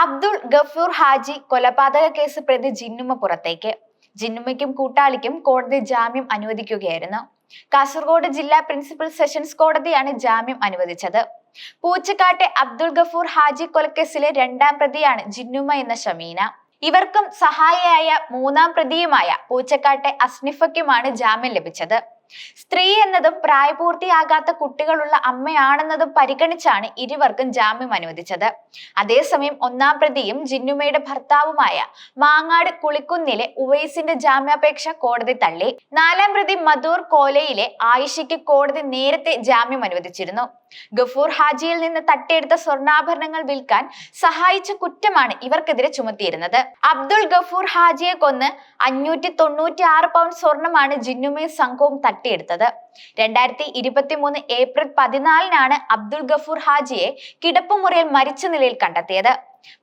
അബ്ദുൾ ഗഫൂർ ഹാജി കൊലപാതക കേസ് പ്രതി ജിന്നുമ പുറത്തേക്ക്. ജിന്നുമയ്ക്കും കൂട്ടാളിക്കും കോടതി ജാമ്യം അനുവദിക്കുകയായിരുന്നു. കാസർഗോഡ് ജില്ലാ പ്രിൻസിപ്പൽ സെഷൻസ് കോടതിയാണ് ജാമ്യം അനുവദിച്ചത്. പൂച്ചക്കാട്ടെ അബ്ദുൾ ഗഫൂർ ഹാജി കൊലക്കേസിലെ രണ്ടാം പ്രതിയാണ് ജിന്നുമ എന്ന ഷമീന. ഇവർക്കും സഹായിയായ മൂന്നാം പ്രതിയുമായ പൂച്ചക്കാട്ടെ അസ്നിഫയ്ക്കുമാണ് ജാമ്യം ലഭിച്ചത്. സ്ത്രീ എന്നതും പ്രായപൂർത്തിയാകാത്ത കുട്ടികളുള്ള അമ്മയാണെന്നതും പരിഗണിച്ചാണ് ഇരുവർക്കും ജാമ്യം അനുവദിച്ചത്. അതേസമയം ഒന്നാം പ്രതിയും ജിന്നുമയുടെ ഭർത്താവുമായ മാങ്ങാട് കുളിക്കുന്നിലെ ഉവൈസിന്റെ ജാമ്യാപേക്ഷ കോടതി തള്ളി. നാലാം പ്രതി മധൂർ കോലയിലെ ആയിഷയ്ക്ക് കോടതി നേരത്തെ ജാമ്യം അനുവദിച്ചിരുന്നു. ഗഫൂർ ഹാജിയിൽ നിന്ന് തട്ടിയെടുത്ത സ്വർണാഭരണങ്ങൾ വിൽക്കാൻ സഹായിച്ച കുറ്റമാണ് ഇവർക്കെതിരെ ചുമത്തിയിരുന്നത്. അബ്ദുൾ ഗഫൂർ ഹാജിയെ കൊന്ന് അഞ്ഞൂറ്റി തൊണ്ണൂറ്റി ആറ് പൗണ്ട് സ്വർണമാണ് ജിന്നുമയും സംഘവും തട്ടിയെടുത്തത്. രണ്ടായിരത്തി ഇരുപത്തി മൂന്ന് ഏപ്രിൽ പതിനാലിനാണ് അബ്ദുൾ ഗഫൂർ ഹാജിയെ കിടപ്പുമുറിയിൽ മരിച്ച നിലയിൽ കണ്ടെത്തിയത്.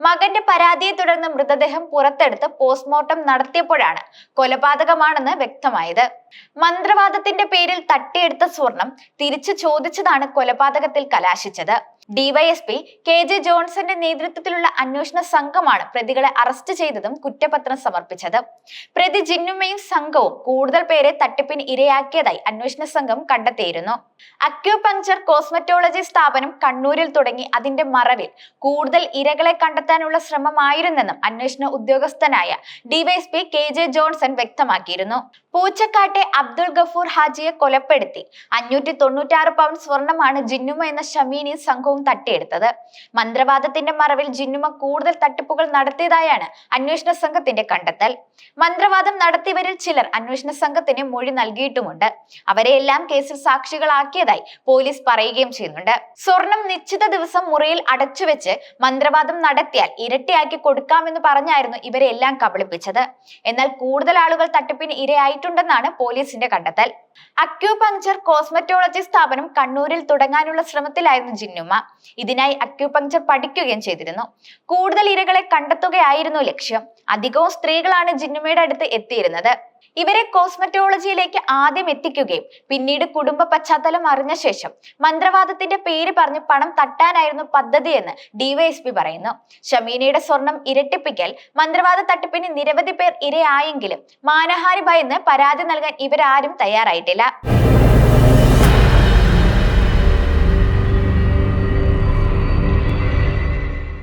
മകന്റെ പരാതിയെ തുടർന്ന് മൃതദേഹം പുറത്തെടുത്ത് പോസ്റ്റ്മോർട്ടം നടത്തിയപ്പോഴാണ് കൊലപാതകമാണെന്ന് വ്യക്തമായത്. മന്ത്രവാദത്തിന്റെ പേരിൽ തട്ടിയെടുത്ത സ്വർണം തിരിച്ചു ചോദിച്ചതാണ് കൊലപാതകത്തിൽ കലാശിച്ചത്. ഡിവൈഎസ്പി കെ ജെ ജോൺസന്റെ നേതൃത്വത്തിലുള്ള അന്വേഷണ സംഘമാണ് പ്രതികളെ അറസ്റ്റ് ചെയ്തതും കുറ്റപത്രം സമർപ്പിച്ചത്. പ്രതി ജിന്നുമയും സംഘവും കൂടുതൽ പേരെ തട്ടിപ്പിന് ഇരയാക്കിയതായി അന്വേഷണ സംഘം കണ്ടെത്തിയിരുന്നു. അക്യൂപങ്ചർ കോസ്മറ്റോളജി സ്ഥാപനം കണ്ണൂരിൽ തുടങ്ങി. അതിന്റെ മറവിൽ കൂടുതൽ ഇരകളെ കണ്ടെത്താനുള്ള ശ്രമമായിരുന്നെന്നും അന്വേഷണ ഉദ്യോഗസ്ഥനായ ഡിവൈഎസ്പി കെ ജെ ജോൺസൺ വ്യക്തമാക്കിയിരുന്നു. പൂച്ചക്കാട്ടെ അബ്ദുൾ ഗഫൂർ ഹാജിയെ കൊലപ്പെടുത്തി. അഞ്ഞൂറ്റി തൊണ്ണൂറ്റാറ് പൗണ്ട് സ്വർണമാണ് ജിന്നുമ എന്ന ഷമീനി സംഘവും തട്ടിയെടുത്തത്. മന്ത്രവാദത്തിന്റെ മറവിൽ ജിന്നുമ കൂടുതൽ തട്ടിപ്പുകൾ നടത്തിയതായാണ് അന്വേഷണ സംഘത്തിന്റെ കണ്ടെത്തൽ. മന്ത്രവാദം നടത്തിയവരിൽ ചിലർ അന്വേഷണ സംഘത്തിന് മൊഴി നൽകിയിട്ടുമുണ്ട്. അവരെയെല്ലാം കേസിൽ സാക്ഷികളാക്കിയതായി പോലീസ് പറയുകയും ചെയ്യുന്നുണ്ട്. സ്വർണം നിശ്ചിത ദിവസം മുറിയിൽ അടച്ചുവെച്ച് മന്ത്രവാദം നടത്തിയാൽ ഇരട്ടിയാക്കി കൊടുക്കാമെന്ന് പറഞ്ഞായിരുന്നു ഇവരെല്ലാം കബളിപ്പിച്ചത്. എന്നാൽ കൂടുതൽ ആളുകൾ തട്ടിപ്പിന് ഇരയായിട്ടുണ്ടെന്നാണ് പോലീസിന്റെ കണ്ടെത്തൽ. അക്യൂപങ്ചർ കോസ്മറ്റോളജി സ്ഥാപനം കണ്ണൂരിൽ തുടങ്ങാനുള്ള ശ്രമത്തിലായിരുന്നു ജിന്നുമ്മ ഇതിനായി അക്യുപങ്ചർ പഠിക്കുകയും ചെയ്തിരുന്നു. കൂടുതൽ ഇരകളെ കണ്ടെത്തുകയായിരുന്നു ലക്ഷ്യം. അധികവും സ്ത്രീകളാണ് ജിന്നുമയുടെ അടുത്ത് എത്തിയിരുന്നത്. ഇവരെ കോസ്മറ്റോളജിയിലേക്ക് ആദ്യം എത്തിക്കുകയും പിന്നീട് കുടുംബ പശ്ചാത്തലം അറിഞ്ഞ ശേഷം മന്ത്രവാദത്തിന്റെ പേര് പറഞ്ഞ് പണം തട്ടാനായിരുന്നു പദ്ധതി എന്ന് ഡിവൈഎസ്പി പറയുന്നു. ഷമീനയുടെ സ്വർണം ഇരട്ടിപ്പിക്കൽ മന്ത്രവാദ തട്ടിപ്പിന് നിരവധി പേർ ഇരയായെങ്കിലും മാനഹാരി ഭയന്ന് പരാതി നൽകാൻ ഇവരാരും തയ്യാറായിട്ടില്ല.